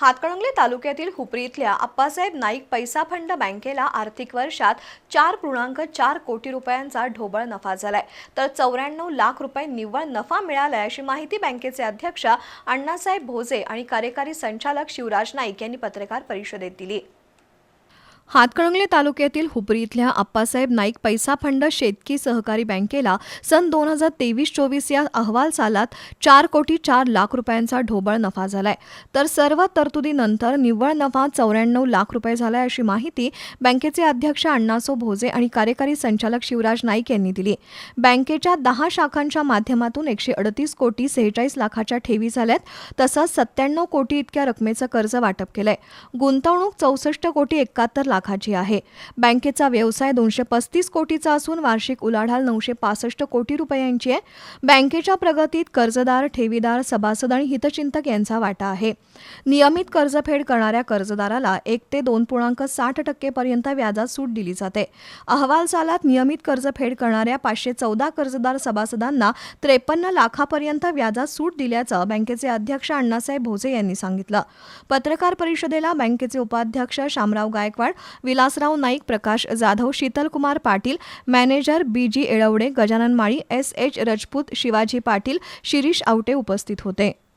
हातकणंगले तालुक्यातील हुपरी इथल्या अप्पासाहेब नाईक पैसा फंड बँकेला आर्थिक वर्षात चार पूर्णांक चार कोटी रुपयांचा ढोबळ नफा झालाय. तर चौऱ्याण्णव लाख रुपये निव्वळ नफा मिळालाय अशी माहिती बँकेचे अध्यक्ष अण्णासाहेब भोजे आणि कार्यकारी संचालक शिवराज नाईक यांनी पत्रकार परिषदेत दिली. हातकणंगले तालुक्यातील हुपरी इथल्या अप्पासाहेब नाईक पैसा फंड शेतकी सहकारी बँकेला सन दोन हजार तेवीस चोवीस या अहवाल सालात चार कोटी चार लाख रुपयांचा ढोबळ नफा झालाय. तर सर्व तरतुदीनंतर निव्वळ नफा चौऱ्याण्णव लाख रुपये झालाय अशी माहिती बँकेचे अध्यक्ष अण्णासो भोजे आणि कार्यकारी संचालक शिवराज नाईक यांनी दिली. बँकेच्या दहा शाखांच्या माध्यमातून एकशे अडतीस कोटी सेहेचाळीस लाखाच्या ठेवी झाल्यात तसंच सत्त्याण्णव कोटी इतक्या रकमेचं कर्ज वाटप केलंय. गुंतवणूक चौसष्ट कोटी एकाहत्तर लाख लाखाची आहे. बँकेचा व्यवसाय दोनशे पस्तीस कोटीचा असून वार्षिक उलाढाल नऊशे पासष्ट कोटी रुपयांची आहे. बँकेच्या प्रगतीत कर्जदार ठेवीदार सभासद आणि हितचिंतक यांचा वाटा आहे. नियमित कर्जफेड करणाऱ्या कर्जदाराला एक ते दोन पूर्णांक साठ टक्केपर्यंत व्याजात सूट दिली जाते. अहवाल सालात नियमित कर्जफेड करणाऱ्या पाचशे चौदा कर्जदार सभासदांना त्रेपन्न लाखापर्यंत व्याजात सूट दिल्याचं बँकेचे अध्यक्ष अण्णासाहेब भोसे यांनी सांगितलं. पत्रकार परिषदेला बँकेचे उपाध्यक्ष Shamrao Gaikwad Vilasrao Naik Prakash Jadhav Shitalkumar Patil manager B G Yelwade Gajanan Mali S H Rajput Shivaji Patil Shirish Awate उपस्थित होते.